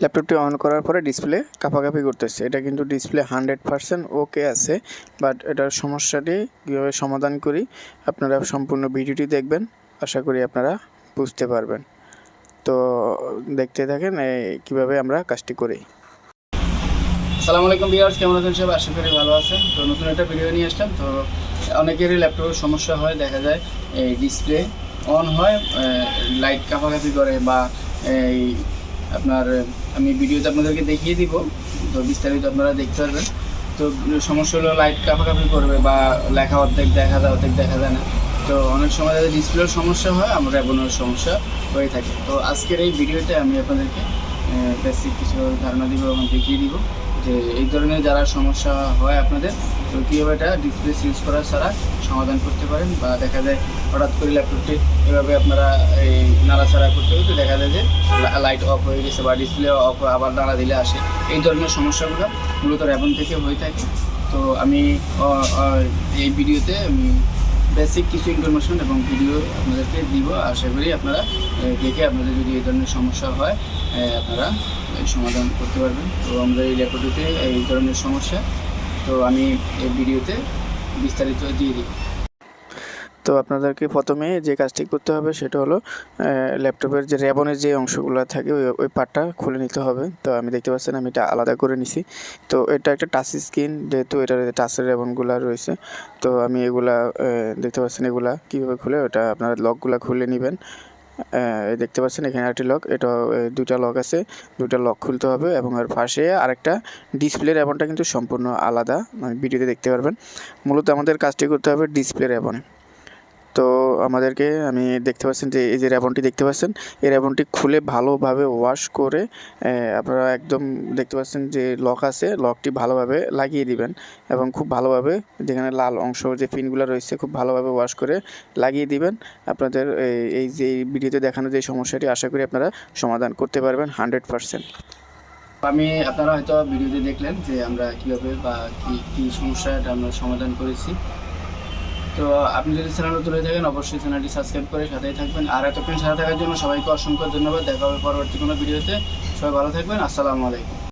ল্যাপটপটি অন করার পরে ডিসপ্লে কাঁপাকাঁপি করতেছে। এটা কিন্তু ডিসপ্লে হান্ড্রেড পারসেন্ট ওকে আছে, বাট এটার সমস্যাটি কীভাবে সমাধান করি, আপনারা সম্পূর্ণ ভিডিওটি দেখবেন, আশা করি আপনারা বুঝতে পারবেন। তো দেখতে থাকেন এই কীভাবে আমরা কাজটি করি। আসসালামু আলাইকুম ভিউয়ার্স, কেমন আছেন সব আশা করি ভালো আছেন। তো নতুন একটা ভিডিও নিয়ে আসলাম। তো অনেকেরই ল্যাপটপের সমস্যা হয়, দেখা যায় এই ডিসপ্লে অন হয় লাইট কাঁপাকাঁপি করে বা এই আপনার আমি ভিডিওতে আপনাদেরকে দেখিয়ে দিব। তো বিস্তারিত আপনারা দেখতে পারবেন। তো সমস্যা হলো লাইট কাঁপাকাঁপি করবে বা লেখা অর্ধেক দেখা যায়, অর্ধেক দেখা যায় না। তো অনেক সময় যাদের ডিসপ্লের সমস্যা হয়, আমরা রেবনের সমস্যা হয়ে থাকে। তো আজকের এই ভিডিওতে আমি আপনাদেরকে বেসিক কিছু ধারণা দিব এবং দেখিয়ে দিব যে এই ধরনের যারা সমস্যা হয় আপনাদের, তো কীভাবে এটা ডিসপ্লে ইউজ করা ছাড়া সমাধান করতে পারেন বা দেখা যায় হঠাৎ করে ল্যাপটপটি এভাবে আপনারা এই নাড়াচাড়া করতে করতে দেখা যে লাইট অফ হয়ে গেছে বা ডিসপ্লে অফ আবার দাঁড়া দিলে আসে। এই ধরনের সমস্যাগুলো মূলত র্যাবন থেকে হয়ে থাকে। তো আমি এই ভিডিওতে আমি বেসিক কিছু ইনফরমেশন এবং ভিডিও আপনাদেরকে দিব। আশা করি আপনারা দেখে আপনাদের যদি এই ধরনের সমস্যা হয় আপনারা সমাধান করতে পারবেন। তো আমাদের এই ল্যাপটপটিতে এই ধরনের সমস্যা। তো আমি এই ভিডিওতে বিস্তারিত দিয়ে দিই। তো আপনাদেরকে প্রথমে যে কাজটি করতে হবে সেটা হলো ল্যাপটপের যে র্যাবনের যে অংশগুলো থাকে, ওই ওই পার্টটা খুলে নিতে হবে। তো আমি দেখতে পাচ্ছেন আমি এটা আলাদা করে নিছি। তো এটা একটা টাচ স্ক্রিন, যেহেতু এটার টাচের র্যাবনগুলো রয়েছে, তো আমি এগুলা দেখতে পাচ্ছেন এগুলা কীভাবে খুলে, ওটা আপনারা লকগুলো খুলে নেবেন। দেখতে পাচ্ছেন এখানে একটি লক, এটা দুটা লক আছে, দুইটা লক খুলতে হবে এবং এর পাশে আরেকটা ডিসপ্লে র্যাবনটা কিন্তু সম্পূর্ণ আলাদা মানে ভিডিওতে দেখতে পারবেন। মূলত আমাদের কাজটি করতে হবে ডিসপ্লে র্যাবনে আমাদেরকে, আমি দেখতে পাচ্ছেন যে এই যে র্যাবনটি দেখতে পাচ্ছেন, এই র্যাবনটি খুলে ভালোভাবে ওয়াশ করে আপনারা একদম দেখতে পাচ্ছেন যে লক আছে লকটি ভালোভাবে লাগিয়ে দিবেন এবং খুব ভালোভাবে যেখানে লাল অংশ যে পিনগুলো রয়েছে, খুব ভালোভাবে ওয়াশ করে লাগিয়ে দিবেন। আপনাদের এই- যে ভিডিওতে দেখানো যে সমস্যাটি, আশা করি আপনারা সমাধান করতে পারবেন হান্ড্রেড পারসেন্ট। আমি, আপনারা হয়তো ভিডিওতে দেখলেন যে আমরা কীভাবে বা কী কী সমস্যা এটা আমরা সমাধান করেছি। তো আপনি যদি চ্যানেল তুলে থাকেন, অবশ্যই চ্যানেলটি সাবস্ক্রাইব করে সাথেই থাকবেন। আর এতক্ষণ সাথে থাকার জন্য সবাইকে অসংখ্য ধন্যবাদ। দেখা হবে পরবর্তী কোনো ভিডিওতে। সবাই ভালো থাকবেন। আসসালামু আলাইকুম।